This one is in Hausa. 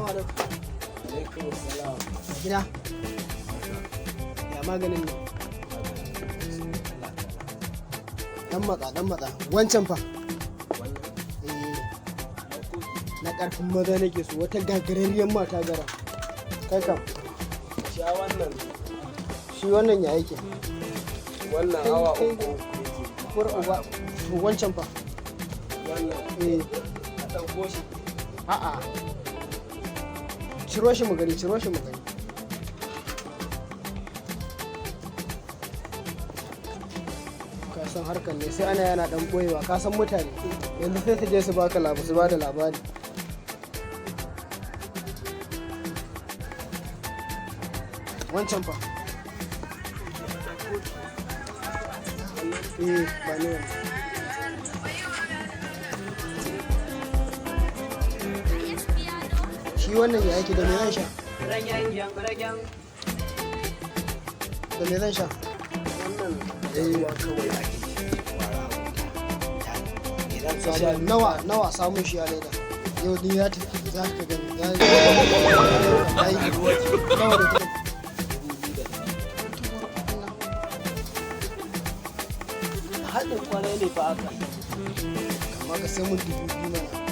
Salamu alaikum. alaikum salam Gida. Ya maganin ne. Dan matsa, dan matsa. Wancan fa. Eh, na ƙarfin maza nake so wata gagararriyar mata gara. Kai kam, sha wannan shi wannan ya yake. wannan Kai- awa kai- uku Kur uba. Wancan fa. wannan Eh, a ɗauko shi a'a. Ciro shi mu gani, ciro shi mu gani. ka san harkar ne sai ana yana dan boyewa ka san mutane yanzu sai su je su baka labu su ba da labari. Wancan fa. Eh ba ne shi wannan ya yake da me zan sha? Da me zan sha? Eh. nawa nawa samun shi a leda? Yau ni ya tafi za ka gani ya yi nawa da kuɗi? Haɗin ƙwarai ne fa aka. Amma ka sai mun dubu biyu mana.